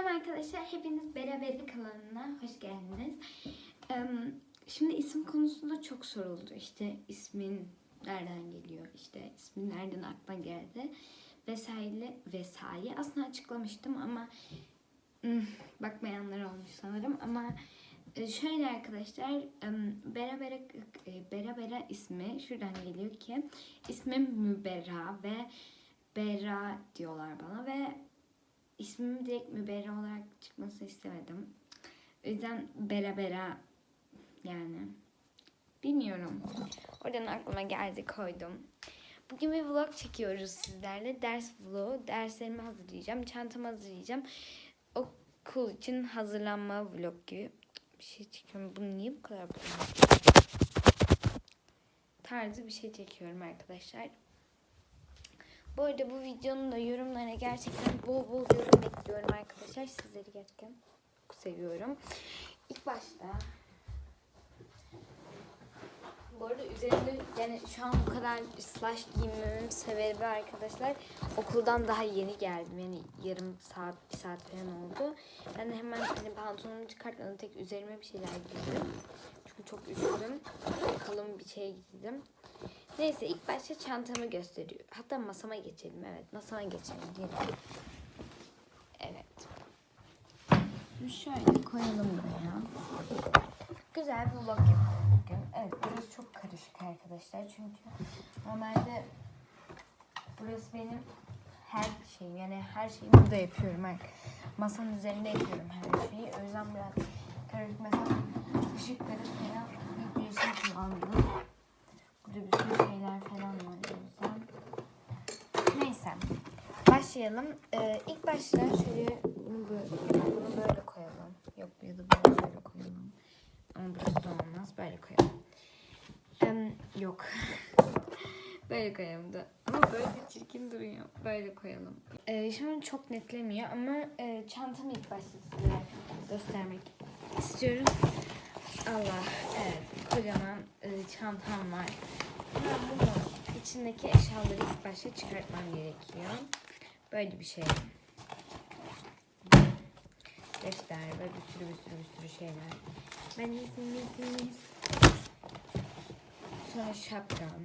Selam arkadaşlar, hepiniz Beraberlik kanalına hoş geldiniz. Şimdi isim konusunda çok soruldu. İşte ismin nereden geliyor, işte ismin nereden aklına geldi vesaire vesaire. Aslında açıklamıştım ama hmm, bakmayanlar olmuş sanırım ama e, şöyle arkadaşlar Berabere e, Berabere ismi şuradan geliyor ki ismim Müberra ve Berra diyorlar bana ve ismimi direkt Müberra olarak çıkmasını istemedim. O yüzden Bera yani bilmiyorum. Oradan aklıma geldi koydum. Bugün bir vlog çekiyoruz sizlerle. Ders vlogu. Derslerimi hazırlayacağım. Çantamı hazırlayacağım. Okul için hazırlanma vlog gibi bir şey çekiyorum. Bunu niye bu kadar? Tarzı bir şey çekiyorum arkadaşlar. Bu arada bu videonun da yorumlarına gerçekten bol bol yorum bekliyorum arkadaşlar. Sizleri gerçekten çok seviyorum. İlk başta bu arada üzerinde yani şu an bu kadar slash giymemin sebebi arkadaşlar okuldan daha yeni geldim. Yani yarım saat, bir saat falan oldu. Ben de hemen hani pantolonumu çıkartmadım. Tek üzerime bir şeyler giydim. Çünkü çok üşüdüm. Kalın bir şey giydim. Neyse ilk başta çantamı gösteriyor. Hatta masama geçelim. Evet masama geçelim. Gelin. Evet. Şöyle koyalım buraya. Güzel bir vlog yapalım bugün. Evet burası çok karışık arkadaşlar. Çünkü normalde burası benim her şeyim. Yani her şeyi burada yapıyorum. Her, masanın üzerinde yapıyorum her şeyi. O yüzden biraz karışık. Mesela ışıkları falan bir yeşil kullandım. Burada bir sürü şeyler falan var yüzden. Neyse. Başlayalım. Ee, ilk başta şöyle bunu böyle, bunu böyle koyalım. Yok ya da bunu böyle koyalım. Ama burası da olmaz. Böyle koyalım. Em, yok. böyle koyalım da. Ama böyle de çirkin duruyor. Böyle koyalım. Ee, şimdi çok netlemiyor ama e, çantamı ilk başta size göstermek istiyorum. Allah. Evet. Kocaman e, çantam var. İçindeki eşyaları ilk başta çıkartmam gerekiyor. Böyle bir şey. Defter ve bir sürü bir sürü bir sürü şeyler. Ben izin Sonra şapkam,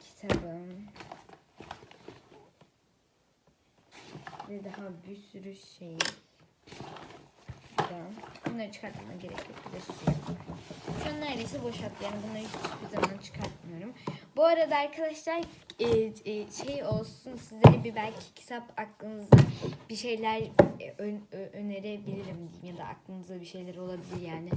kitabım. Ve daha bir sürü şey. Burada. Bunları çıkartmama gerek yok. Şu an neredeyse boşalttı. Yani bunları hiçbir zaman çıkartmıyorum. Bu arada arkadaşlar e, e, şey olsun sizlere bir belki kitap aklınızda bir şeyler e, ön- önerebilirim diyeyim ya da aklınızda bir şeyler olabilir yani.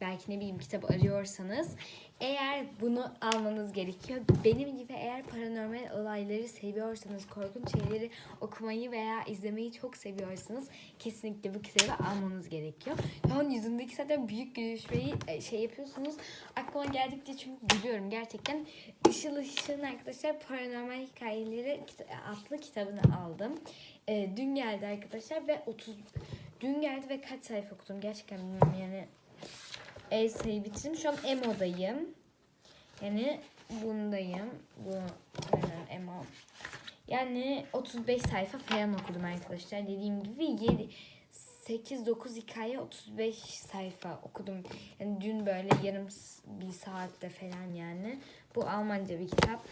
Belki ne bileyim kitap arıyorsanız eğer bunu almanız gerekiyor. Benim gibi eğer paranormal olayları seviyorsanız, korkunç şeyleri okumayı veya izlemeyi çok seviyorsanız kesinlikle bu kitabı almanız gerekiyor. Şu an yüzümdeki zaten büyük gülüşmeyi e, şey yapıyorsunuz. Aklıma geldikçe çünkü gülüyorum gerçekten. Işıl Işıl'ın arkadaşlar paranormal hikayeleri adlı kitabını aldım. E, dün geldi arkadaşlar ve 30 dün geldi ve kaç sayfa okudum gerçekten bilmiyorum yani Elsa'yı bitirdim. Şu an Emo'dayım. Yani bundayım. Bu Emo. Yani 35 sayfa falan okudum arkadaşlar. Dediğim gibi 7 8-9 hikaye 35 sayfa okudum. Yani dün böyle yarım bir saatte falan yani. Bu Almanca bir kitap.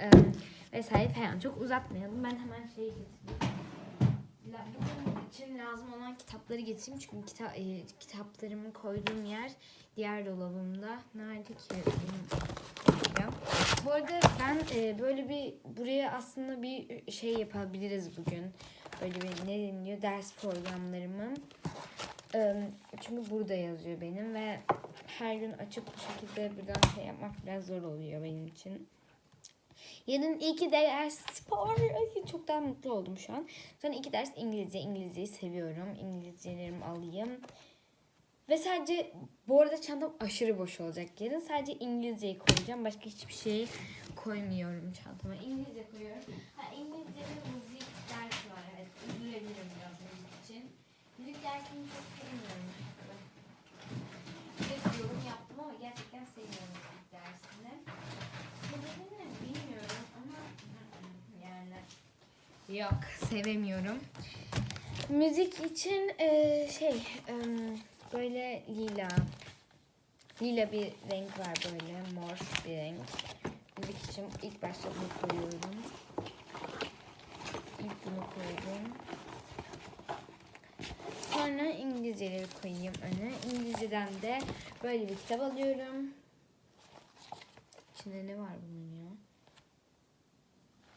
Ee, vesaire falan. Çok uzatmayalım. Ben hemen şey getireyim. Bugün için lazım olan kitapları getireyim çünkü kita e, kitaplarımı koyduğum yer diğer dolabımda. Nerede ki? benim? Bu arada ben e, böyle bir buraya aslında bir şey yapabiliriz bugün. Böyle bir ne deniliyor ders programlarımı. Çünkü burada yazıyor benim ve her gün açıp bu şekilde buradan şey yapmak biraz zor oluyor benim için. Yarın iki ders spor. Ay, çok daha mutlu oldum şu an. Sonra iki ders İngilizce. İngilizceyi seviyorum. İngilizcelerimi alayım. Ve sadece bu arada çantam aşırı boş olacak yarın. Sadece İngilizceyi koyacağım. Başka hiçbir şey koymuyorum çantama. İngilizce koyuyorum. Ha İngilizce ve müzik dersi var. Evet. Üzülebilirim biraz müzik için. Müzik dersini çok sevmiyorum. Bir yorum yaptım ama gerçekten sevmiyorum müzik dersini. Sebebini bilmiyorum ama yani yok sevemiyorum. Müzik için e, şey em, böyle lila. Lila bir renk var böyle mor bir renk. Müzik için ilk başta bunu koyuyorum. İlk bunu koydum. Sonra İngilizceleri koyayım öne. İngilizceden de böyle bir kitap alıyorum. İçinde ne var bunun ya?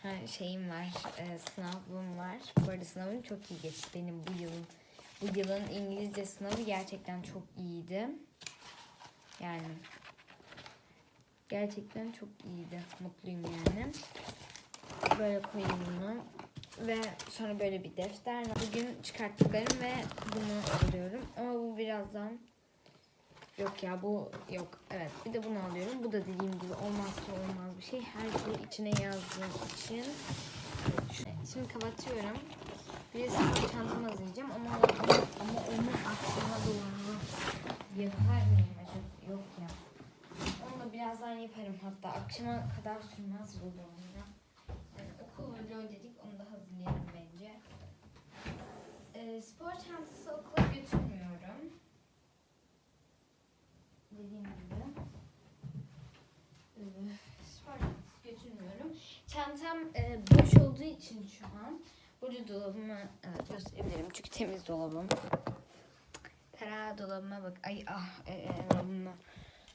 Ha, şeyim var, e, sınavım var. Bu arada sınavım çok iyi geçti benim bu yılın. Bu yılın İngilizce sınavı gerçekten çok iyiydi. Yani gerçekten çok iyiydi. Mutluyum yani. Böyle koyayım bunu. Ve sonra böyle bir defter. Bugün çıkarttıklarım ve bunu alıyorum. Ama bu birazdan Yok ya bu yok. Evet bir de bunu alıyorum. Bu da dediğim gibi olmazsa olmaz bir şey. Her şeyi içine yazdığım için. Şimdi kapatıyorum. Bir sıfır çantamı hazırlayacağım ama, ama, ama onu akşama doğru yapar mıyım? Yok ya. Onu da birazdan yaparım hatta. Akşama kadar sürmez vlogumda. Yani vlogu dedik onu da hazırlayalım bence. Ee, spor çantası okula götürmüyorum dediğim gibi e, spor çantası götürmüyorum. Çantam e, boş olduğu için şu an burada dolabımı e, gösterebilirim. Çünkü temiz dolabım. Tara dolabıma bak. Ay ah e, e, dolabımı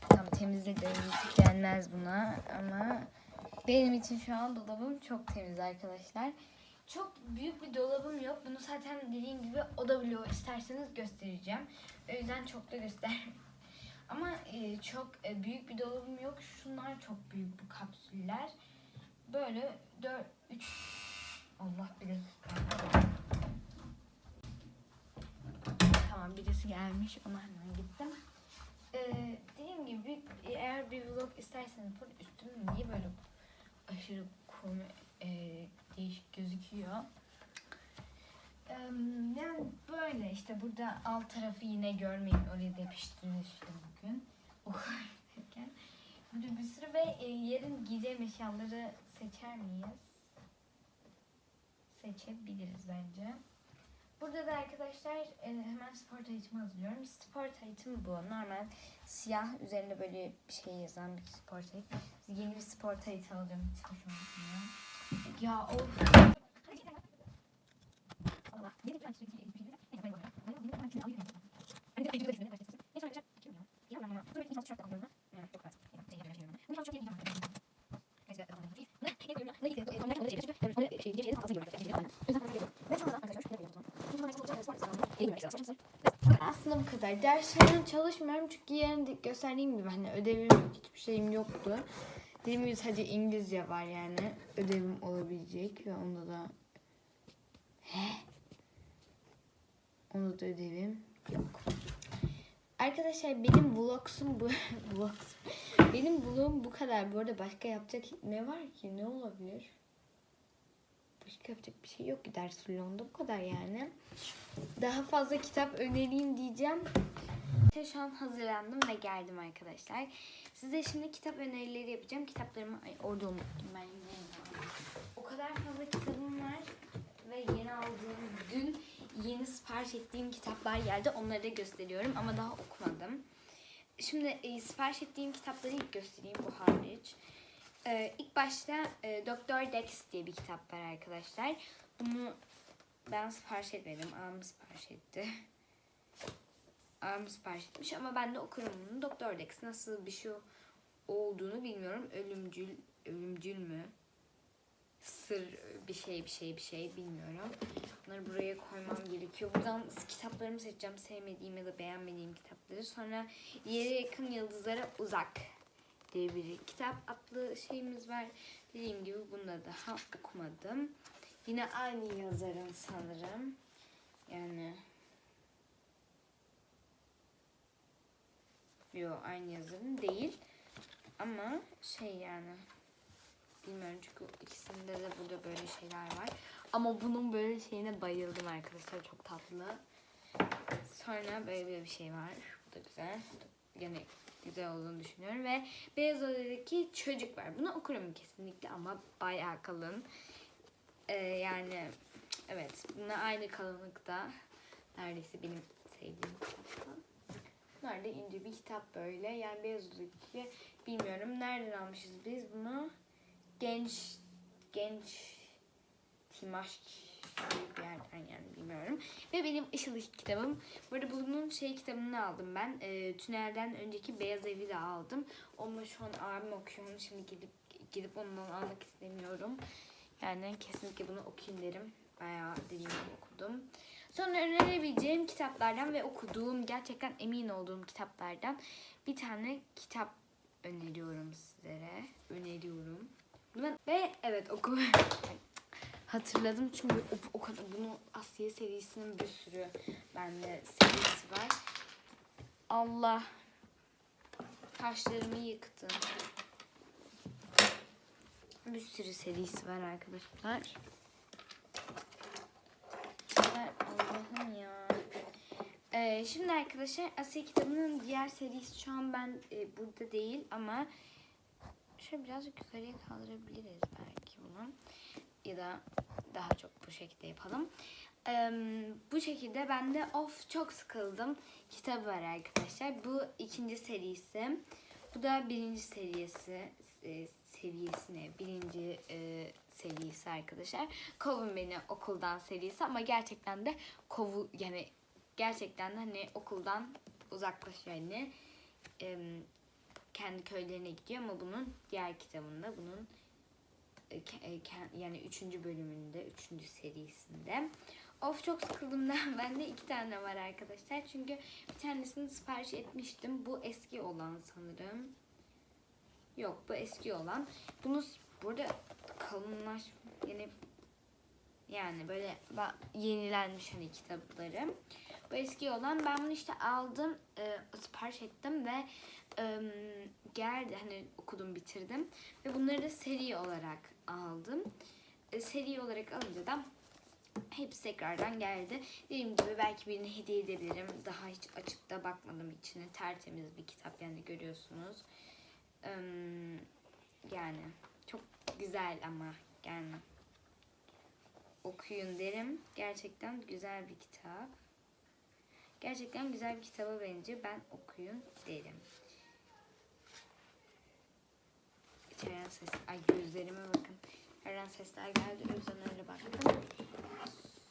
tam temizledim. Gelmez buna ama benim için şu an dolabım çok temiz arkadaşlar. Çok büyük bir dolabım yok. Bunu zaten dediğim gibi oda vlogu isterseniz göstereceğim. O yüzden çok da göster ama e, çok e, büyük bir dolabım yok. Şunlar çok büyük bu kapsüller. Böyle 4 3 Allah dakika. Tamam birisi gelmiş. Ona hemen gittim. Ee, dediğim gibi eğer bir vlog isterseniz burada üstüm niye böyle aşırı konu e, değişik gözüküyor. Yani böyle işte burada alt tarafı yine görmeyin oraya da yapıştırmıştım bugün. Okuldayken. Burada bir sürü ve e, yarın giyeceğim eşyaları seçer miyiz? Seçebiliriz bence. Burada da arkadaşlar e, hemen spor taytımı hazırlıyorum. Spor taytım bu. Normal siyah üzerinde böyle bir şey yazan bir spor tayt. Yeni bir spor tayt alacağım. Hiç hoşuma gitmiyor. Ya of. Allah. Aslında bu kadar. Derslerden çalışmıyorum çünkü yarın gösterdiğim gibi hani ödevim hiçbir şeyim yoktu. Dediğim gibi sadece İngilizce var yani. Ödevim olabilecek ve onda da He? Onda da ödevim yok. Arkadaşlar benim vlogsum bu vlogs. Benim vlogum bu kadar. Bu arada başka yapacak ne var ki? Ne olabilir? Başka yapacak bir şey yok ki ders vlogunda bu kadar yani. Daha fazla kitap önereyim diyeceğim. Şu an hazırlandım ve geldim arkadaşlar. Size şimdi kitap önerileri yapacağım. Kitaplarımı ay, orada unuttum ben. O kadar fazla kitabım var ve yeni aldığım dün yeni sipariş ettiğim kitaplar geldi. Onları da gösteriyorum ama daha okumadım. Şimdi e, sipariş ettiğim kitapları ilk göstereyim bu hariç. E, ilk başta e, Doktor Dex diye bir kitap var arkadaşlar. Bunu ben sipariş etmedim. Abim sipariş etti. Abim sipariş etmiş ama ben de okurum bunu. Doktor Dex nasıl bir şey olduğunu bilmiyorum. Ölümcül, ölümcül mü? Sır bir şey bir şey bir şey bilmiyorum. Bunları buraya koymam gerekiyor. Buradan kitaplarımı seçeceğim. Sevmediğim ya da beğenmediğim kitapları. Sonra Yere Yakın Yıldızlara Uzak diye bir kitap adlı şeyimiz var. Dediğim gibi bunu da daha okumadım. Yine aynı yazarın sanırım. Yani Yok aynı yazarın değil. Ama şey yani bilmiyorum çünkü ikisinde de burada böyle şeyler var. Ama bunun böyle şeyine bayıldım arkadaşlar. Çok tatlı. Sonra böyle bir şey var. Bu da güzel. Yine güzel olduğunu düşünüyorum. Ve Beyaz Oda'daki çocuk var. Bunu okurum kesinlikle ama bayağı kalın. Ee, yani Evet. Bununla aynı kalınlıkta. Neredeyse benim sevdiğim kitapta. Bunlar ince bir kitap böyle. Yani Beyazıt'taki bilmiyorum. Nereden almışız biz bunu? Genç genç Timaş bir yerden yani bilmiyorum. Ve benim Işıl kitabım. Burada bunun şey kitabını aldım ben. Ee, Tünelden önceki Beyaz Evi de aldım. Onu şu an abim okuyor. Şimdi gidip gidip ondan almak istemiyorum. Yani kesinlikle bunu okuyun derim. Bayağı dediğim gibi okudum. Sonra önerebileceğim kitaplardan ve okuduğum gerçekten emin olduğum kitaplardan bir tane kitap öneriyorum sizlere. Öneriyorum. Ve evet oku. Hatırladım çünkü o, o kadar bunu Asya serisinin bir sürü bende serisi var. Allah taşlarımı yıktın. Bir sürü serisi var arkadaşlar. Allah'ım ya. Ee, şimdi arkadaşlar Asya kitabının diğer serisi şu an ben e, burada değil ama şöyle birazcık yukarıya kaldırabiliriz belki bunu. Ya da daha çok bu şekilde yapalım. Ee, bu şekilde ben de of çok sıkıldım kitabı var arkadaşlar. Bu ikinci serisi. Bu da birinci serisi. E, seviyesine birinci e, serisi arkadaşlar. Kovun beni okuldan serisi ama gerçekten de kovu yani gerçekten de hani okuldan uzaklaşıyor yani. Em, kendi köylerine gidiyor ama bunun diğer kitabında bunun e, e, yani üçüncü bölümünde, üçüncü serisinde. Of çok sıkıldım da bende iki tane var arkadaşlar. Çünkü bir tanesini sipariş etmiştim. Bu eski olan sanırım. Yok bu eski olan. Bunu burada kalınlaş yani yani böyle yenilenmiş hani kitapları. Bu eski olan ben bunu işte aldım, e, sipariş ettim ve e, geldi hani okudum bitirdim ve bunları da seri olarak aldım. E, seri olarak alınca da hepsi tekrardan geldi. Dediğim gibi belki birini hediye edebilirim. Daha hiç açıp da bakmadım içine. Tertemiz bir kitap yani görüyorsunuz. Eee, yani çok güzel ama yani okuyun derim. Gerçekten güzel bir kitap. Gerçekten güzel bir kitaba bence ben okuyun derim. İçeriden ses, ay gözlerime bakın. Her an sesler geldi. O öyle baktım.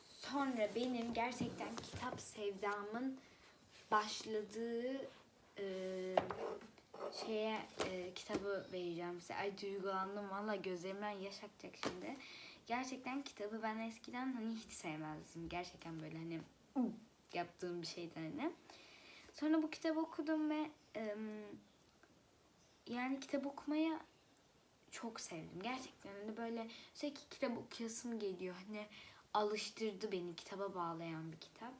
Sonra benim gerçekten kitap sevdamın başladığı e, şeye e, kitabı vereceğim size. Ay duygulandım valla gözlerimden yaş akacak şimdi. Gerçekten kitabı ben eskiden hani hiç sevmezdim. Gerçekten böyle hani yaptığım bir şeydi hani. Sonra bu kitabı okudum ve e, yani kitap okumaya çok sevdim. Gerçekten hani böyle sürekli kitap okuyasım geliyor. Hani alıştırdı beni kitaba bağlayan bir kitap.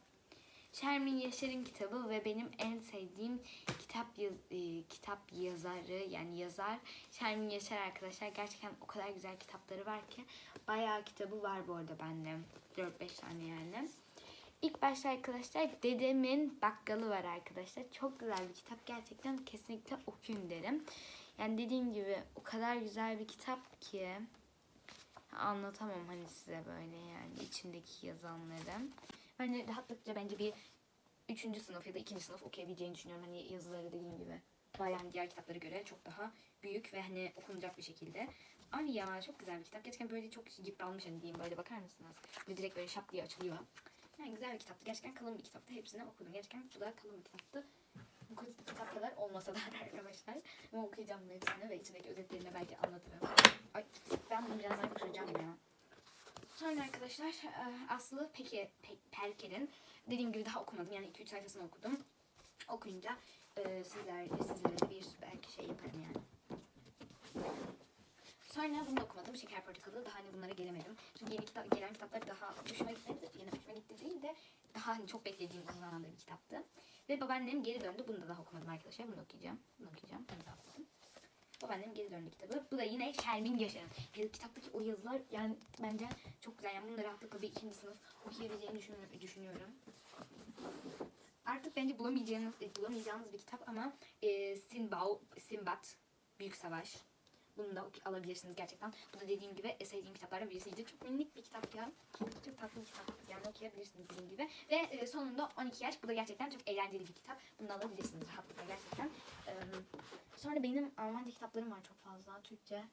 Şermin Yaşar'ın kitabı ve benim en sevdiğim kitap yaz- e, kitap yazarı yani yazar Şermin Yaşar arkadaşlar. Gerçekten o kadar güzel kitapları var ki. Bayağı kitabı var bu arada bende. 4-5 tane yani. İlk başta arkadaşlar dedemin bakkalı var arkadaşlar. Çok güzel bir kitap. Gerçekten kesinlikle okuyun derim. Yani dediğim gibi o kadar güzel bir kitap ki anlatamam hani size böyle yani içindeki yazanları. Hani rahatlıkla bence bir üçüncü sınıf ya da ikinci sınıf okuyabileceğini düşünüyorum. Hani yazıları dediğim gibi bayağı diğer kitaplara göre çok daha büyük ve hani okunacak bir şekilde. Abi ya çok güzel bir kitap. Gerçekten böyle çok yıpranmış hani diyeyim böyle bakar mısınız? Ve direkt böyle şap diye açılıyor. Yani güzel bir kitaptı. Gerçekten kalın bir kitaptı. Hepsini okudum. Gerçekten bu da kalın bir kitaptı. Bu kitap kadar olmasa da arkadaşlar. Ama okuyacağım bunun hepsini ve içindeki özetlerini belki anlatırım. Ay ben bunu birazdan kıracağım ya. Sonra arkadaşlar e, Aslı Peki, Pe, Perker'in dediğim gibi daha okumadım. Yani 2-3 sayfasını okudum. Okuyunca e, sizler, sizlere bir belki şey yaparım yani. Sonra bunu da okumadım. Şeker Portakalı. Daha hani bunlara gelemedim. Çünkü yeni kitap, gelen kitaplar daha hoşuma gitmedi. Yani hoşuma gitti değil de daha hani çok beklediğim uzun zamanda bir kitaptı. Ve babaannem geri döndü. Bunu da daha okumadım arkadaşlar. Bunu okuyacağım. Bunu okuyacağım. Bunu da okudum. Babaannem geri döndü kitabı. Bu da yine Şermin Yaşar'ın. Ya, kitaptaki o yazılar yani bence çok güzel. Yani bunları rahatlıkla bir ikinci sınıf okuyabileceğini düşünü- düşünüyorum. Artık bence bulamayacağınız, bulamayacağınız bir kitap ama e, Sinbao, Sinbad, Büyük Savaş. Bunu da alabilirsiniz gerçekten. Bu da dediğim gibi e, sevdiğim kitaplardan birisiydi. Çok minik bir kitap ya. Çok tatlı bir kitap. Yani okuyabilirsiniz dediğim gibi. Ve e, sonunda 12 yaş. Bu da gerçekten çok eğlenceli bir kitap. Bunu da alabilirsiniz rahatlıkla gerçekten. Ee, sonra benim Almanca kitaplarım var çok fazla. Türkçe.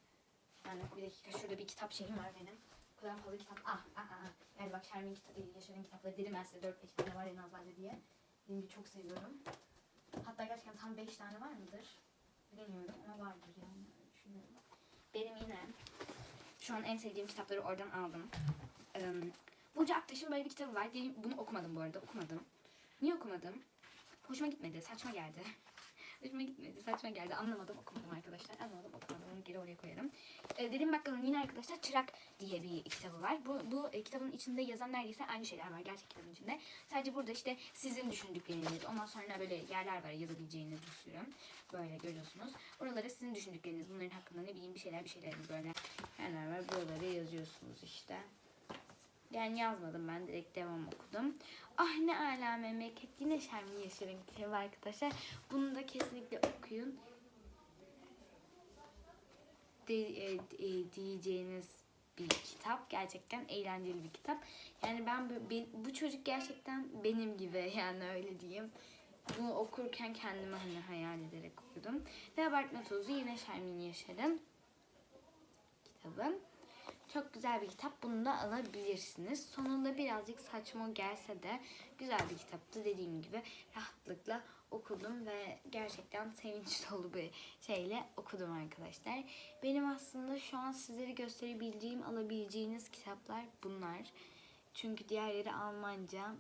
Yani bir dakika şurada bir kitap şeyim var benim. Kadar fazla kitap. Ah ah ah. Yani bak Şermin kitabı, Yaşar'ın kitapları dedim ben size 4-5 tane var en az bende diye. Gibi çok seviyorum. Hatta gerçekten tam 5 tane var mıdır? Bilmiyorum ama vardır yani. Benim yine şu an en sevdiğim kitapları oradan aldım. Ee, Burcu Aktaş'ın böyle bir kitabı var. Bunu okumadım bu arada. Okumadım. Niye okumadım? Hoşuma gitmedi. Saçma geldi. Hoşuma gitmedi. Saçma geldi. Anlamadım. Okumadım arkadaşlar. Anlamadım. Okumadım. Onu geri oraya koyarım. Ee, Dedim bakalım yine arkadaşlar Çırak diye bir kitabı var. Bu, bu e, kitabın içinde yazan neredeyse aynı şeyler var gerçek kitabın içinde. Sadece burada işte sizin düşündükleriniz, ondan sonra böyle yerler var yazabileceğiniz bir sürü. Böyle görüyorsunuz. Oralara sizin düşündükleriniz, bunların hakkında ne bileyim bir şeyler bir şeyler böyle yerler var. Buralara yazıyorsunuz işte. Yani yazmadım ben direkt devam okudum. Ah ne ala memleket yine Şermin Yaşar'ın kitabı arkadaşlar. Bunu da kesinlikle okuyun. De, e, e, diyeceğiniz bir kitap. Gerçekten eğlenceli bir kitap. Yani ben bu, bu çocuk gerçekten benim gibi yani öyle diyeyim. Bunu okurken kendimi hani hayal ederek okudum. Ve Abartma Tozu yine Şermin Yaşar'ın kitabı. Çok güzel bir kitap. Bunu da alabilirsiniz. Sonunda birazcık saçma gelse de güzel bir kitaptı. Dediğim gibi rahatlıkla okudum ve gerçekten sevinç dolu bir şeyle okudum arkadaşlar. Benim aslında şu an sizlere gösterebileceğim, alabileceğiniz kitaplar bunlar. Çünkü diğerleri Almanca.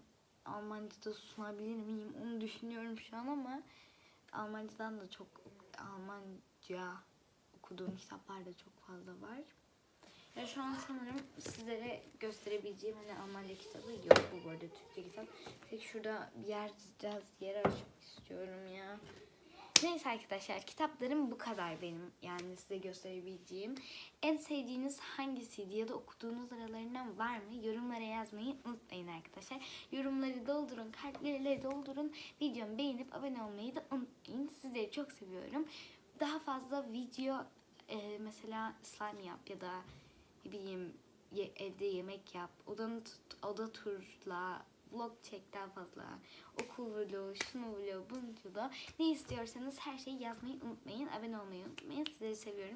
Almanca'da sunabilir miyim onu düşünüyorum şu an ama Almancadan da çok Almanca okuduğum kitaplar da çok fazla var. Ya şu an sanırım sizlere gösterebileceğim hani Almanca kitabı yok bu arada Türkçe kitap. Peki şurada bir yer biraz yer açmak istiyorum ya. Neyse arkadaşlar kitaplarım bu kadar benim yani size gösterebileceğim. En sevdiğiniz hangisiydi ya da okuduğunuz aralarından var mı? Yorumlara yazmayı unutmayın arkadaşlar. Yorumları doldurun, kalplerle doldurun. Videomu beğenip abone olmayı da unutmayın. Sizleri çok seviyorum. Daha fazla video e, mesela slime yap ya da bileyim ye- evde yemek yap, odanı tut, oda turla, vlog çek daha fazla, okul vlogu, şunu vlogu, bunu vlogu, ne istiyorsanız her şeyi yazmayı unutmayın, abone olmayı unutmayın. Sizleri seviyorum.